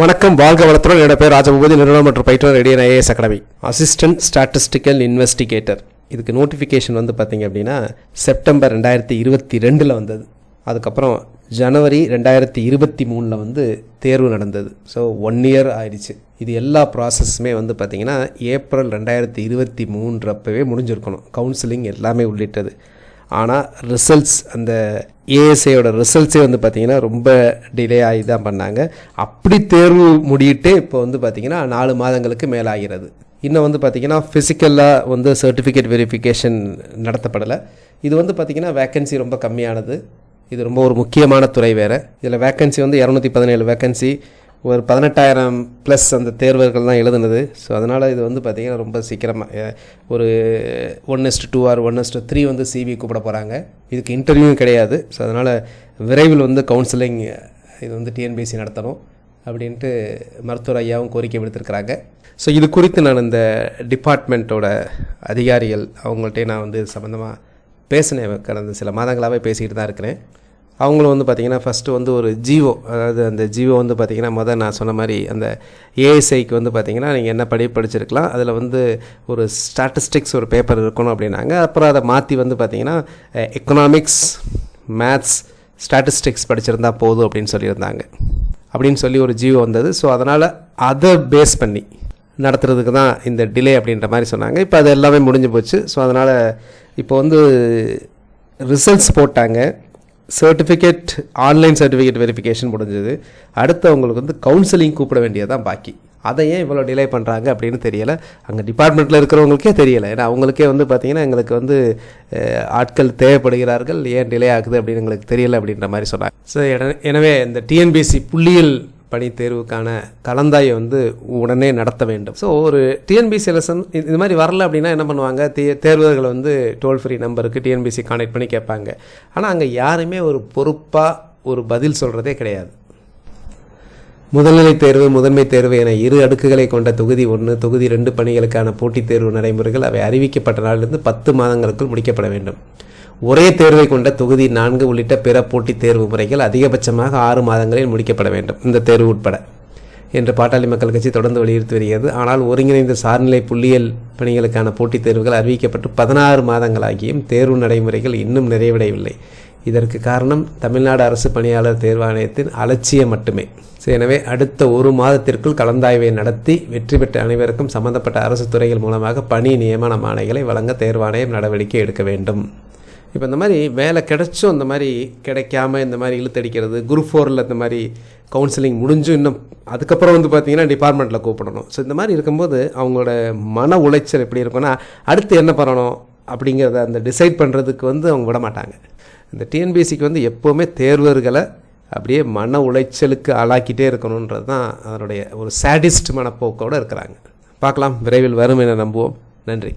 வணக்கம் வாழ்க வளத்துடன். என்னோட பேர் ராஜபூபதி நிறுவனம் மற்றும் பயிற்றுனர் Radian IAS academy. Assistant statistical investigator இதுக்கு நோட்டிஃபிகேஷன் வந்து பார்த்தீங்க அப்படின்னா செப்டம்பர் ரெண்டாயிரத்தி இருபத்தி ரெண்டில் வந்தது. அதுக்கப்புறம் ஜனவரி ரெண்டாயிரத்தி இருபத்தி மூணில் வந்து தேர்வு நடந்தது. ஸோ ஒன் இயர் ஆயிடுச்சு. இது எல்லா ப்ராசஸுமே வந்து பார்த்திங்கன்னா ஏப்ரல் ரெண்டாயிரத்தி இருபத்தி மூன்றப்பவே முடிஞ்சிருக்கணும். கவுன்சிலிங் எல்லாமே உள்ளிட்டது. ஆனால் ரிசல்ட்ஸ் அந்த ஏஎஸ்ஐயோட ரிசல்ட்ஸே வந்து பார்த்திங்கன்னா ரொம்ப டிலே ஆகி தான் பண்ணாங்க. அப்படி தேர்வு முடியிட்டே இப்போ வந்து பார்த்திங்கன்னா நாலு மாதங்களுக்கு மேலாகிறது. இன்னும் வந்து பார்த்திங்கன்னா ஃபிசிக்கலாக வந்து சர்டிஃபிகேட் வெரிஃபிகேஷன் நடத்தப்படலை. இது வந்து பார்த்திங்கன்னா வேக்கன்சி ரொம்ப கம்மியானது. இது ரொம்ப ஒரு முக்கியமான துறை வேறு. இதில் வேக்கன்சி வந்து இரநூத்தி பதினேழு வேக்கன்சி ஒரு பதினெட்டாயிரம் ப்ளஸ் அந்த தேர்வர்கள் தான் எழுதுனது. ஸோ அதனால் இது வந்து பார்த்திங்கன்னா ரொம்ப சீக்கிரமாக ஒரு one st two R one st three வந்து சிவி கூப்பிட போகிறாங்க இதுக்கு இன்டர்வியூவும் கிடையாது. ஸோ அதனால் விரைவில் வந்து கவுன்சிலிங் இது வந்து டிஎன்பிஎஸ்சி நடத்தணும் அப்படின்ட்டு மருத்துவர் ஐயாவும் கோரிக்கை விடுத்திருக்கிறாங்க. ஸோ இது குறித்து நான் இந்த டிபார்ட்மெண்ட்டோட அதிகாரிகள் அவங்கள்ட்டே நான் வந்து சம்மந்தமாக பேசினேன். கடந்த சில மாதங்களாகவே பேசிக்கிட்டு தான் இருக்கிறேன். அவங்களும் வந்து பார்த்திங்கன்னா ஃபஸ்ட்டு வந்து ஒரு ஜீவோ. அதாவது அந்த ஜீவோ வந்து பார்த்திங்கன்னா முதல் நான் சொன்ன மாதிரி அந்த ஏஎஸ்ஐக்கு வந்து பார்த்திங்கன்னா நீங்கள் என்ன படி படிச்சிருக்கலாம். அதில் வந்து ஒரு ஸ்டாட்டிஸ்டிக்ஸ் ஒரு பேப்பர் இருக்கணும் அப்படின்னாங்க. அப்புறம் அதை மாற்றி வந்து பார்த்திங்கன்னா எக்கனாமிக்ஸ் மேத்ஸ் ஸ்டாட்டிஸ்டிக்ஸ் படிச்சிருந்தா போதும் அப்படின்னு சொல்லியிருந்தாங்க. அப்படின்னு சொல்லி ஒரு ஜீவோ வந்தது. ஸோ அதனால் அதை பேஸ் பண்ணி நடத்துறதுக்கு தான் இந்த டிலே அப்படின்ற மாதிரி சொன்னாங்க. இப்போ அது எல்லாமே முடிஞ்சு போச்சு. ஸோ அதனால் இப்போ வந்து ரிசல்ட்ஸ் போட்டாங்க. சர்டிஃபிகேட் ஆன்லைன் சர்டிஃபிகேட் வெரிஃபிகேஷன் முடிஞ்சது. அடுத்து அவங்களுக்கு வந்து கவுன்சிலிங் கூப்பிட வேண்டியதான் பாக்கி. அதை ஏன் இவ்வளோ டிலே பண்ணுறாங்க அப்படின்னு தெரியலை. அங்கே டிபார்ட்மெண்ட்டில் இருக்கிறவங்களுக்கே தெரியலை. ஏன்னா அவங்களுக்கே வந்து பார்த்திங்கன்னா எங்களுக்கு வந்து ஆட்கள் தேவைப்படுகிறார்கள். ஏன் டிலே ஆகுது அப்படின்னு எங்களுக்கு தெரியலை அப்படின்ற மாதிரி சொன்னாங்க. ஸோ எனவே இந்த டிஎன்பிஎஸ்சி புள்ளியியல் பணி தேர்வுக்கான கலந்தாயை வந்து உடனே நடத்த வேண்டும். ஸோ ஒரு டிஎன்பிசி லெசன் இது மாதிரி வரல அப்படின்னா என்ன பண்ணுவாங்க? தே தேர்வர்கள் வந்து டோல் ஃப்ரீ நம்பருக்கு டிஎன்பிசி கான்டெக்ட் பண்ணி கேட்பாங்க. ஆனால் அங்கே யாருமே ஒரு பொறுப்பாக ஒரு பதில் சொல்கிறதே கிடையாது. முதல்நிலை தேர்வு முதன்மை தேர்வு என இரு அடுக்குகளை கொண்ட தொகுதி ஒன்று தொகுதி ரெண்டு பணிகளுக்கான போட்டித் தேர்வு நடைமுறைகள் அவை அறிவிக்கப்பட்ட நாளிலிருந்து பத்து மாதங்களுக்குள் முடிக்கப்பட வேண்டும். ஒரே தேர்வை கொண்ட தொகுதி நான்கு உள்ளிட்ட பிற போட்டித் தேர்வு முறைகள் அதிகபட்சமாக ஆறு மாதங்களில் முடிக்கப்பட வேண்டும். இந்த தேர்வு உட்பட என்று பாட்டாளி மக்கள் கட்சி தொடர்ந்து வலியுறுத்தி வருகிறது. ஆனால் ஒருங்கிணைந்த சார்நிலை புள்ளியியல் பணிகளுக்கான போட்டித் தேர்வுகள் அறிவிக்கப்பட்டு பதினாறு மாதங்களாகியும் தேர்வு நடைமுறைகள் இன்னும் நிறைவடையவில்லை. இதற்கு காரணம் தமிழ்நாடு அரசு பணியாளர் தேர்வாணையத்தின் அலட்சியம் மட்டுமே. எனவே அடுத்த ஒரு மாதத்திற்குள் கலந்தாய்வை நடத்தி வெற்றி பெற்ற அனைவருக்கும் சம்பந்தப்பட்ட அரசு துறைகள் மூலமாக பணி நியமன ஆணைகளை வழங்க தேர்வாணையம் நடவடிக்கை எடுக்க வேண்டும். இப்போ இந்த மாதிரி வேலை கிடைச்சும் இந்த மாதிரி கிடைக்காம இந்த மாதிரி இழுத்தடிக்கிறது குரூப் ஃபோரில் இந்த மாதிரி கவுன்சிலிங் முடிஞ்சும் இன்னும் அதுக்கப்புறம் வந்து பார்த்தீங்கன்னா டிபார்ட்மெண்ட்டில் கூப்பிடணும். ஸோ இந்த மாதிரி இருக்கும்போது அவங்களோட மன உளைச்சல் எப்படி இருக்கும்னா அடுத்து என்ன பண்ணணும் அப்படிங்கிறத அந்த டிசைட் பண்ணுறதுக்கு வந்து அவங்க விட மாட்டாங்க. இந்த டிஎன்பிஎஸ்சிக்கு வந்து எப்போவுமே தேர்வர்களை அப்படியே மன உளைச்சலுக்கு ஆளாக்கிட்டே இருக்கணுன்றது தான் அதனுடைய ஒரு சாடிஸ்ட் மனப்போக்கோடு இருக்கிறாங்க. பார்க்கலாம் விரைவில் வரும் என நம்புவோம். நன்றி.